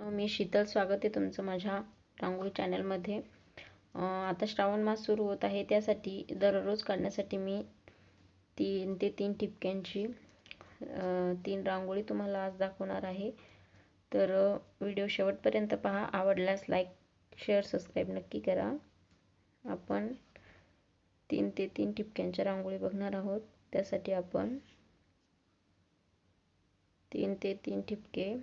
मी शीतल स्वागत आहे तुमचं माझ्या रांगोळी चॅनलमध्ये. आता श्रावण मास सुरू होत आहे त्यासाठी दररोज काढण्यासाठी मी तीन ते तीन ठिपक्यांची तीन रांगोळी तुम्हाला आज दाखवणार आहे. तर व्हिडिओ शेवटपर्यंत पहा आवडल्यास लाईक शेअर सबस्क्राईब नक्की करा. आपण तीन ते तीन ठिपक्यांच्या रांगोळी बघणार आहोत त्यासाठी आपण तीन ते तीन ठिपके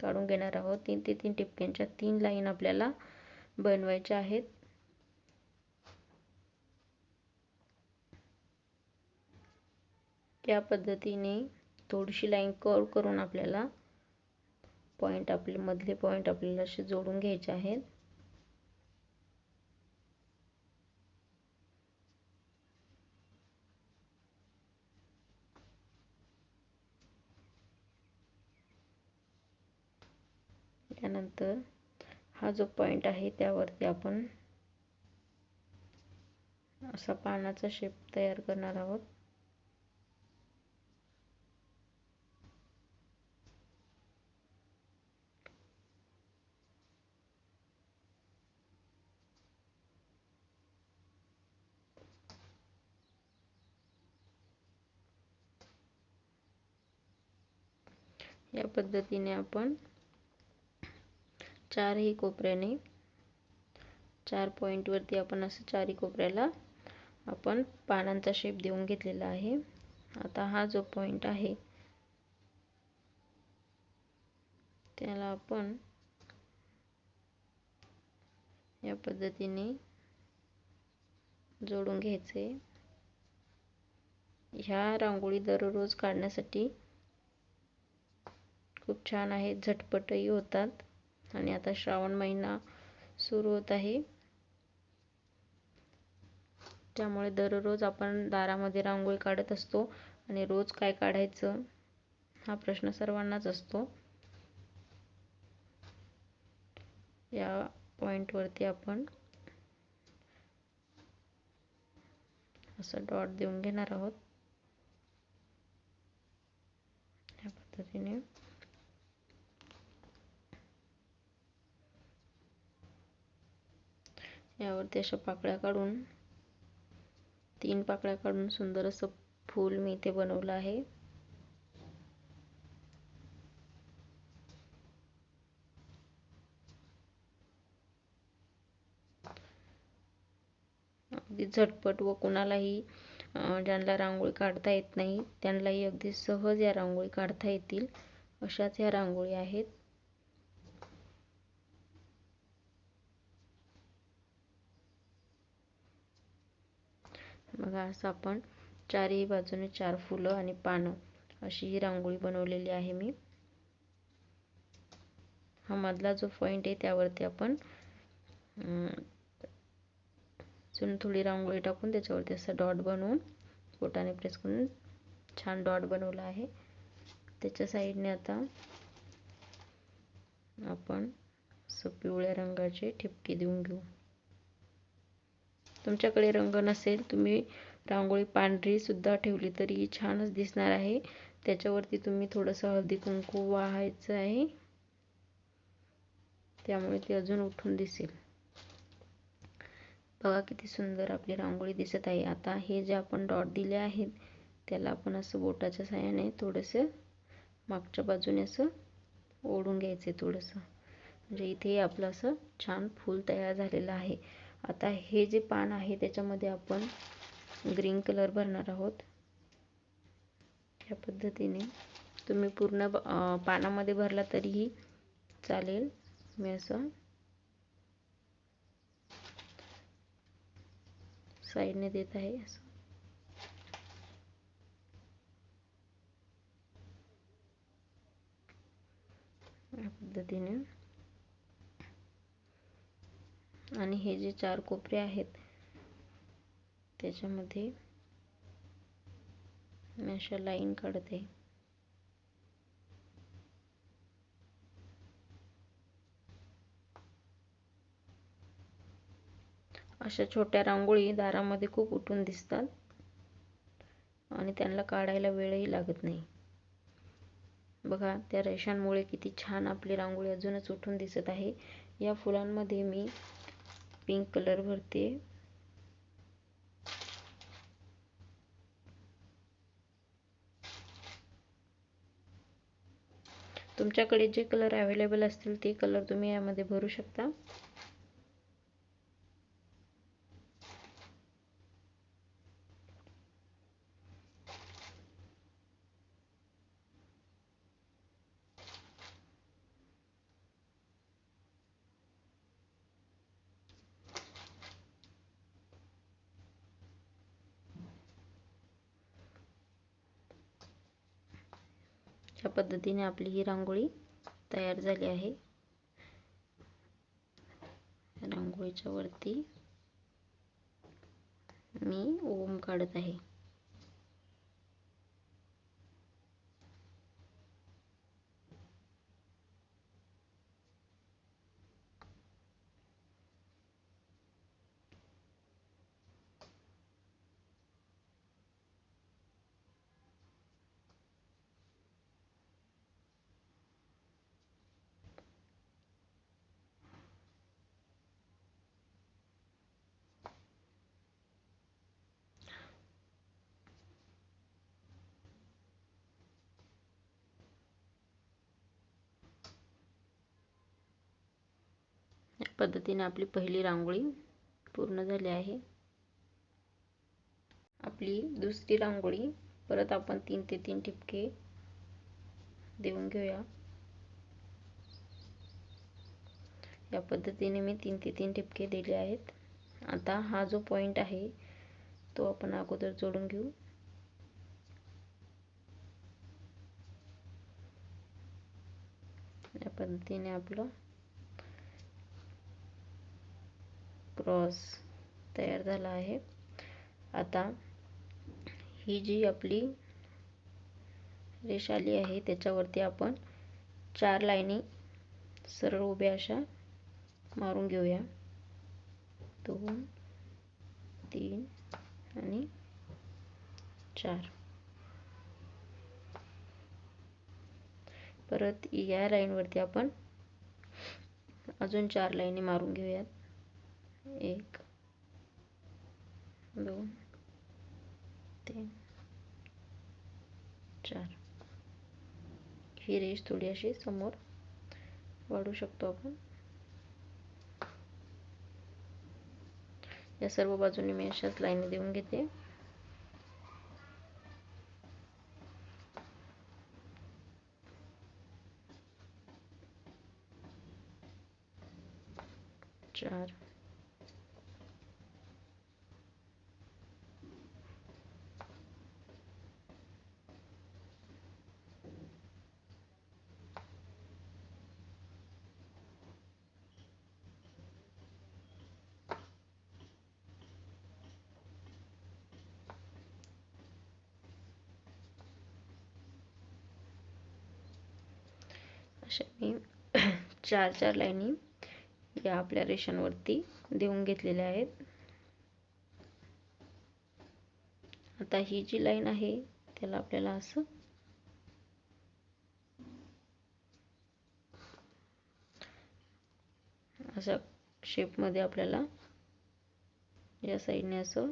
काढून घेणार आहोत. तीन ते तीन टिपक्यांच्या तीन लाईन आपल्याला बनवायच्या आहेत. या पद्धतीने थोडीशी लाईन कर्व करून आपल्याला पॉईंट आपले मधले पॉईंट आपल्याला असे जोडून घ्यायचे आहेत. त्यानंतर हा जो पॉईंट आहे त्यावरती आपण असा पानाचा शेप तयार करणार आहोत. या पद्धतीने आपण चारही कोपऱ्याने. चार पॉईंटवरती आपण असं चारही कोपऱ्याला आपण पानांचा शेप देऊन घेतलेला आहे. आता हा जो पॉईंट आहे त्याला आपण या पद्धतीने जोडून घ्यायचे. ह्या रांगोळी दररोज काढण्यासाठी खूप छान आहेत झटपटही होतात. आणि आता श्रावण महिना सुरू होत आहे. त्यामुळे दररोज आपण दारामध्ये रांगोळी काढत असतो आणि रोज काय काढायचं हा प्रश्न सर्वांनाच असतो. या पॉईंटवरती आपण असं डॉट देऊन घेणार आहोत. या पद्धतीने. यावरती अशा पाकळ्या काढून तीन पाकळ्या काढून सुंदर असं फूल मी इथे बनवलं आहे. अगदी झटपट व कुणालाही ज्यांना रांगोळी काढता येत नाही त्यांनाही अगदी सहज या रांगोळी काढता येतील अशाच ह्या रांगोळी आहेत. बघा असं आपण चारही बाजूने चार फुलं आणि पानं अशी ही रांगोळी बनवलेली आहे मी. हा मधला जो पॉईंट आहे त्यावरती आपण अजून थोडी रांगोळी टाकून त्याच्यावरती असं डॉट बनवून बोटाने प्रेस करून छान डॉट बनवला आहे. त्याच्या साईडने आता आपण असं पिवळ्या रंगाचे ठिपके देऊन घेऊ. तुमच्याकडे रंग नसेल तुम्ही रांगोळी पांढरी सुद्धा ठेवली तरी छानच दिसणार आहे. त्याच्यावरती तुम्ही थोडंसं हळदी कुंकू वाहायचं आहे. त्यामुळे ती अजून उठून दिसेल. बघा किती सुंदर आपली रांगोळी दिसत आहे. आता हे जे आपण डॉट दिले आहेत त्याला आपण असं बोटाच्या साह्याने थोडंसं मागच्या बाजूने असं ओढून घ्यायचं आहे थोडंसं. म्हणजे इथे आपलं असं छान फूल तयार झालेलं आहे. आता हे जे पान आहे त्याच्यामध्ये आपण ग्रीन कलर भरणार आहोत. या पद्धतीने तुम्ही पूर्ण पानामध्ये भरला तरीही चालेल. मी असं साईडने देत आहे असं. या पद्धतीने आणि हे जे चार कोपरे आहेत त्याच्यामध्ये मी अशा लाईन काढते. अशा छोट्या रांगोळी दारामध्ये खूप उठून दिसतात आणि त्यांना काढायला वेळही लागत नाही. बघा त्या रेषांमुळे किती छान आपली रांगोळी अजूनच उठून दिसत आहे. या फुलांमध्ये मी पिंक कलर भरते तुमच्याकडे जे कलर अवेलेबल असतील ते कलर तुम्ही यामध्ये भरू शकता. पद्धतीने आपली ही रांगोळी तयार झाली आहे. रांगोळीच्या वरती मी ओम काढत आहे. पद्धतीने आपली पहिली रांगोळी पूर्ण झाली आहे. आपली दुसरी रांगोळी परत आपण तीन ते तीन ठिपके देऊन घेऊया. या पद्धतीने मी तीन ते तीन ठिपके दिले आहेत. आता हा जो पॉइंट आहे तो आपण अगोदर जोडून घेऊ. या पद्धतीने आपलं क्रॉस तयार झाला आहे. आता ही जी आपली रेष आली आहे त्याच्यावरती आपण चार लाईनी सरळ उभ्या अशा मारून घेऊया. दोन तीन आणि चार. परत या लाईनवरती आपण अजून चार लाईनी मारून घेऊयात. एक दोन तीन चार. ही रेष थोडी अशी समोर वाढू शकतो आपण. या सर्व बाजूने मी अशाच लाईन देऊन घेते चार अशा चार चार लाईनी या आपल्या रेषांवरती देऊन घेतलेल्या आहेत. आता ही जी लाईन आहे त्याला आपल्याला असं अशा शेपमध्ये आपल्याला या साईडने असं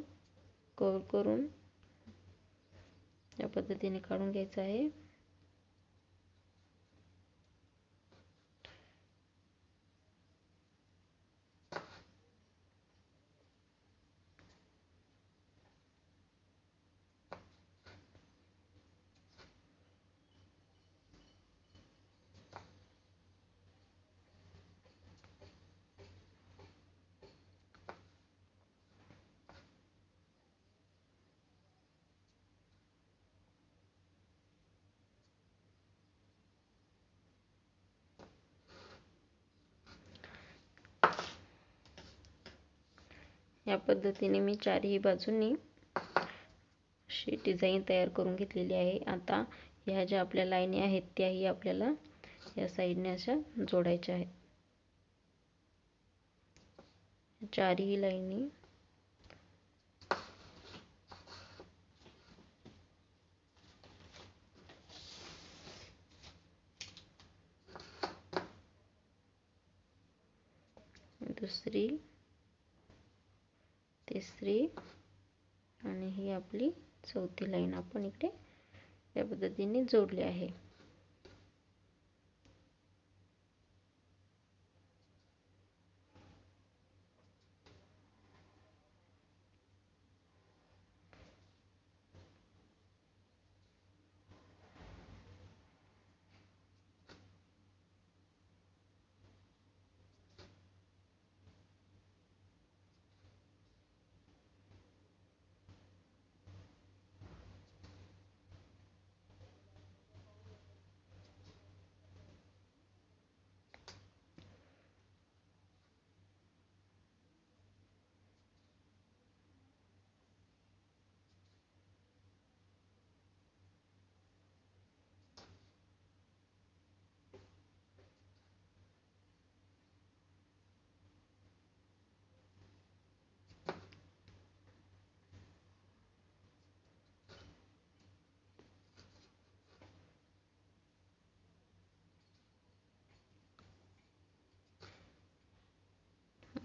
कव्हर करून या पद्धतीने काढून घ्यायचं आहे. या पद्धतीने मी चारही बाजूंनी अशी डिझाईन तयार करून घेतलेली आहे. आता ह्या ज्या आपल्या लाईनी आहेत त्याही आपल्याला या साईडने अशा जोडायच्या आहेत. चारही लाईनी. दुसरी तिसरी आणि ही आपली चौथी लाईन आपण इकडे या पद्धतीने जोडली आहे.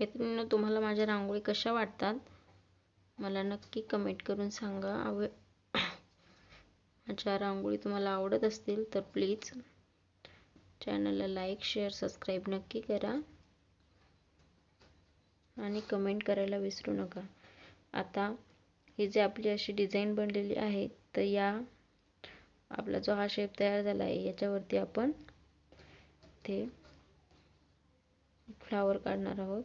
मैत्रिणींनो तुम्हाला माझ्या रांगोळी कशा वाटतात? मला नक्की कमेंट करून सांगा. आव माझ्या रांगोळी तुम्हाला आवडत असतील तर प्लीज चॅनलला लाईक शेअर सबस्क्राईब नक्की करा. आणि कमेंट करायला विसरू नका. आता ही जी आपली अशी डिझाईन बनलेली आहे तर या आपला जो हा शेप तयार झाला आहे याच्यावरती आपण ते फ्लावर काढणार आहोत.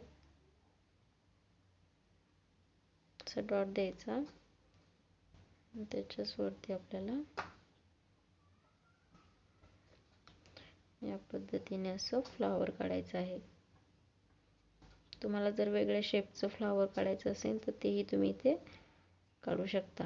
असा डॉट द्यायचा. त्याच्याच वरती आपल्याला या पद्धतीने असं फ्लावर काढायचं आहे. तुम्हाला जर वेगळ्या शेपचं फ्लावर काढायचं असेल तर तेही तुम्ही इथे काढू शकता.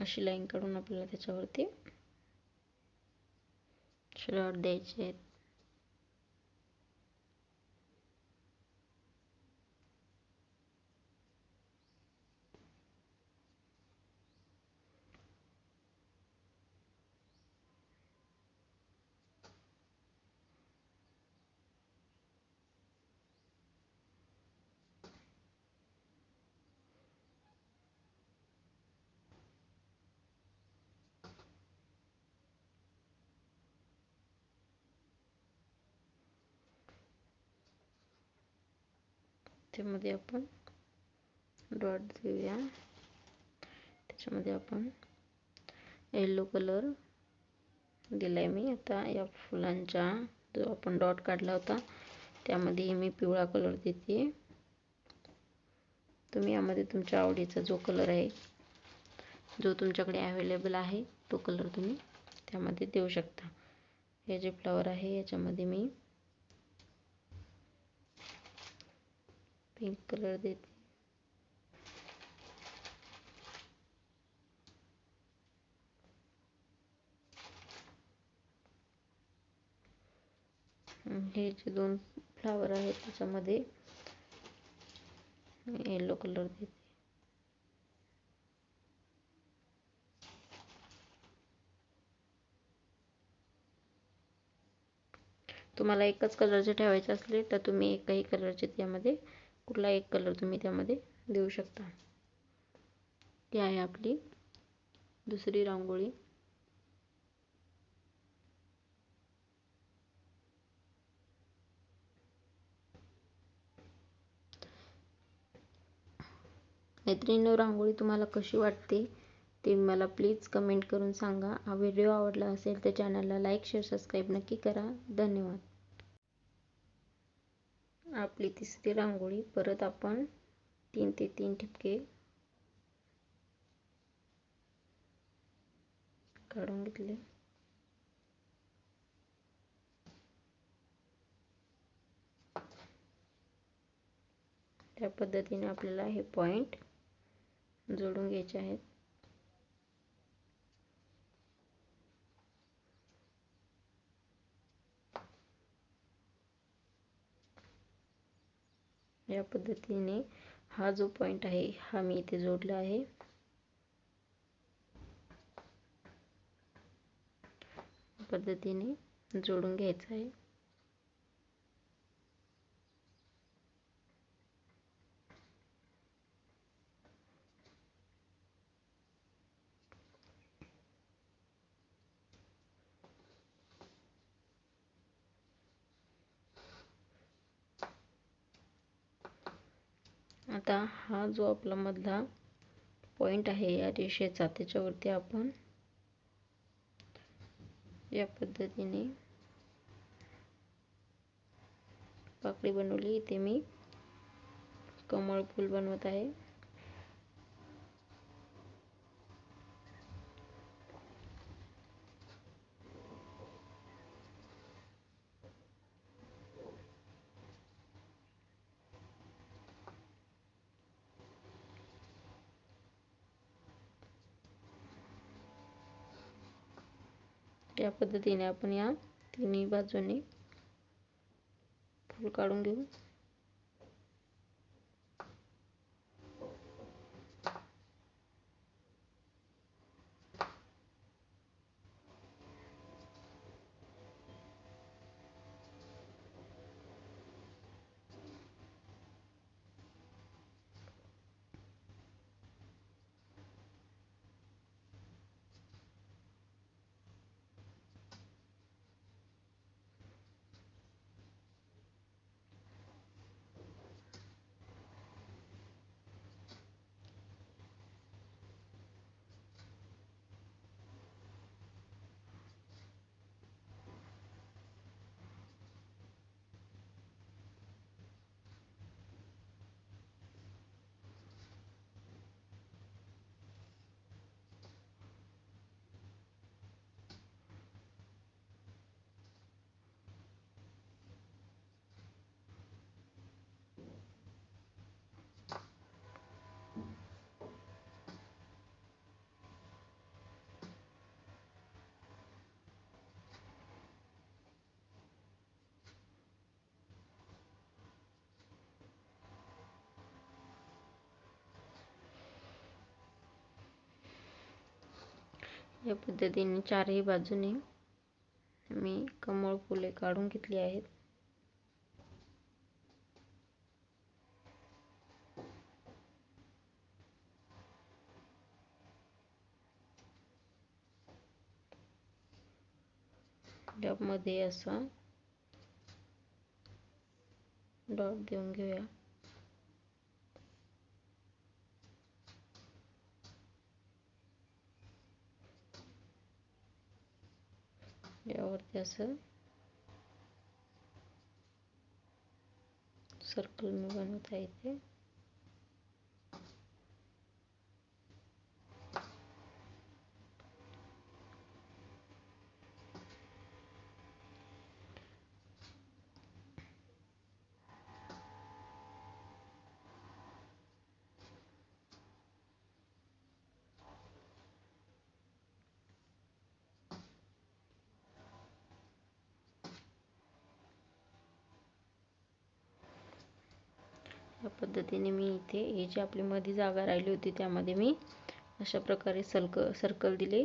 अशी लाईन काढून आपल्याला त्याच्यावरती डॉट द्यायचे आहेत. त्यामध्ये आपण डॉट देऊया. त्याच्यामध्ये आपण येलो कलर दिलाय मी. आता या फुलांच्या जो आपण डॉट काढला होता त्यामध्ये मी पिवळा कलर देते. तुम्ही यामध्ये तुमच्या आवडीचा जो कलर आहे जो तुमच्याकडे अवेलेबल आहे तो कलर तुम्ही त्यामध्ये देऊ शकता. हे जे फ्लॉवर आहे याच्यामध्ये मी पिंक कलर देते. हे जे दोन फ्लावर आहेत त्याच्यामध्ये येलो कलर देते. तुम्हाला एकच कलरचे ठेवायचे असले तर तुम्ही एकही कलरचे त्यामध्ये कुठला एक कलर तुम्ही त्यामध्ये देऊ शकता. ती आहे आपली दुसरी रांगोळी. मैत्रिणी रांगोळी तुम्हाला कशी वाटते ते मला प्लीज कमेंट करून सांगा. हा व्हिडिओ आवडला असेल तर चॅनलला लाईक शेअर सबस्क्राईब नक्की करा. धन्यवाद. आपली तिसरी रांगोळी. परत आपण तीन ते तीन ठिपके काढून घेतले. त्या पद्धतीने आपल्याला हे पॉईंट जोडून घ्यायचे आहेत. या पद्धतीने हा जो पॉईंट आहे हा मी इथे जोडला आहे. पद्धतीने जोडून घ्यायचा आहे. आता हा जो आपला मधला पॉइंट आहे या रेषेचा त्याच्यावरती आपण या पद्धतीने पाकळी बनवली. इथे मी कमळ फूल बनवत आहे या पद्धतीने आपण या तिन्ही बाजूने फूल काढून घेऊ. या पद्धतीने चारही बाजूने मी कमळ फुले काढून घेतली आहेत. डबमध्ये असा डॉट देऊन घेऊया. यावरती असं सर्कल मी बनवत आहे या पद्धतीने मी इथे ही जी आपली मध्ये जागा राहिली होती त्यामध्ये मी अशा प्रकारे सलक सर्कल दिले.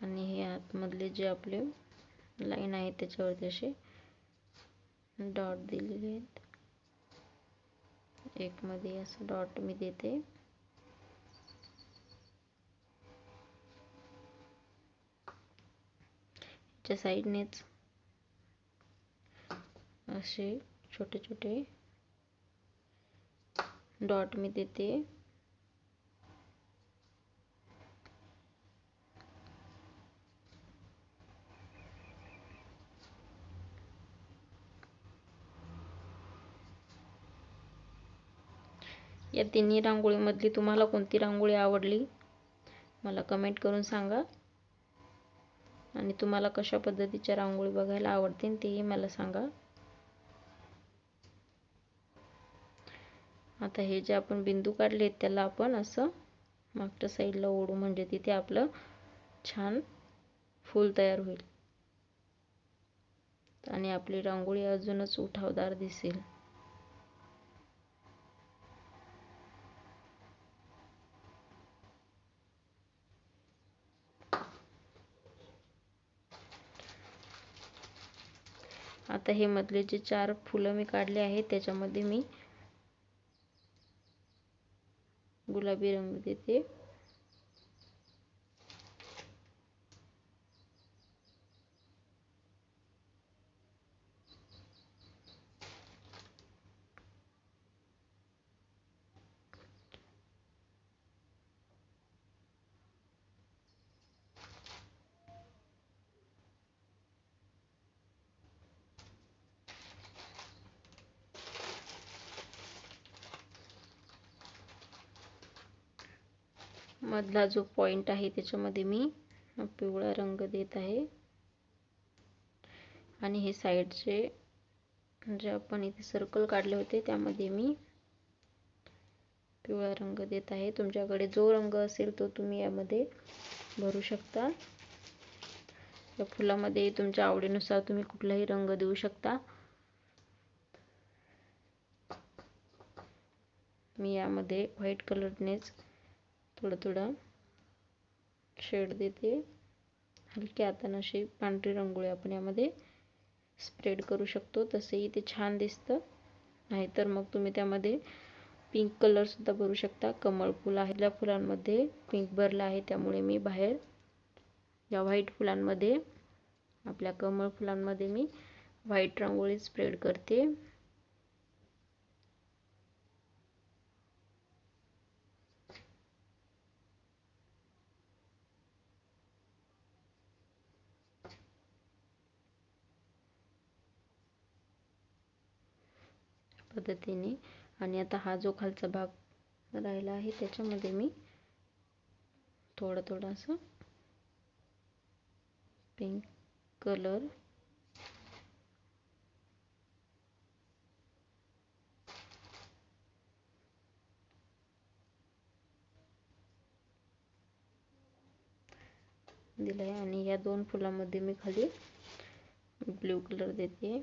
आणि हे आतमधले जे आपले लाईन आहे त्याच्यावरती असे डॉट दिलेले आहेत. एक मध्ये असं डॉट मी देते. च्या साईडनेच. असे छोटे छोटे डॉट मी देते. या तिन्ही रांगोळीमधली तुम्हाला कोणती रांगोळी आवडली? मला कमेंट करून सांगा. आणि तुम्हाला कशा पद्धतीच्या रांगोळी बघायला आवडतील तेही मला सांगा. आता हे जे आपण बिंदू काढले त्याला आपण असं मागच्या साईडला ओढू म्हणजे तिथे आपलं छान फूल तयार होईल. आणि आपली रांगोळी अजूनच उठावदार दिसेल. आता हे मधले जे चार फुलं मी काढले आहेत त्याच्यामध्ये मी गुलाबी रंग देते. मधला जो पॉइंट आहे त्याच्यामध्ये मी पिवळा रंग देत आहे. आणि हे साईडचे जे आपण इथे सर्कल काढले होते त्यामध्ये मी पिवळा रंग देत आहे. तुमच्याकडे जो रंग असेल तो तुम्ही यामध्ये भरू शकता. या फुलामध्ये तुमच्या आवडीनुसार तुम्ही कुठलाही रंग देऊ शकता. मी यामध्ये व्हाईट कलरनेच थोडं थोडं शेड देते. हलकी हातानं अशी पांढरी रंगोळी आपण यामध्ये स्प्रेड करू शकतो. तसेही ते छान दिसतं. नाहीतर मग तुम्ही त्यामध्ये पिंक कलरसुद्धा भरू शकता. कमळ फुल आहे. त्या फुलांमध्ये पिंक भरलं आहे. त्यामुळे मी बाहेर या व्हाईट फुलांमध्ये आपल्या कमळ फुलांमध्ये मी व्हाईट रांगोळी स्प्रेड करते. पद्धतीने. आणि आता हा जो खालचा भाग राहिला आहे त्याच्यामध्ये मी थोडं थोडं असं पिंक कलर दिलाय. आहे आणि या दोन फुलांमध्ये मी खाली ब्ल्यू कलर देते.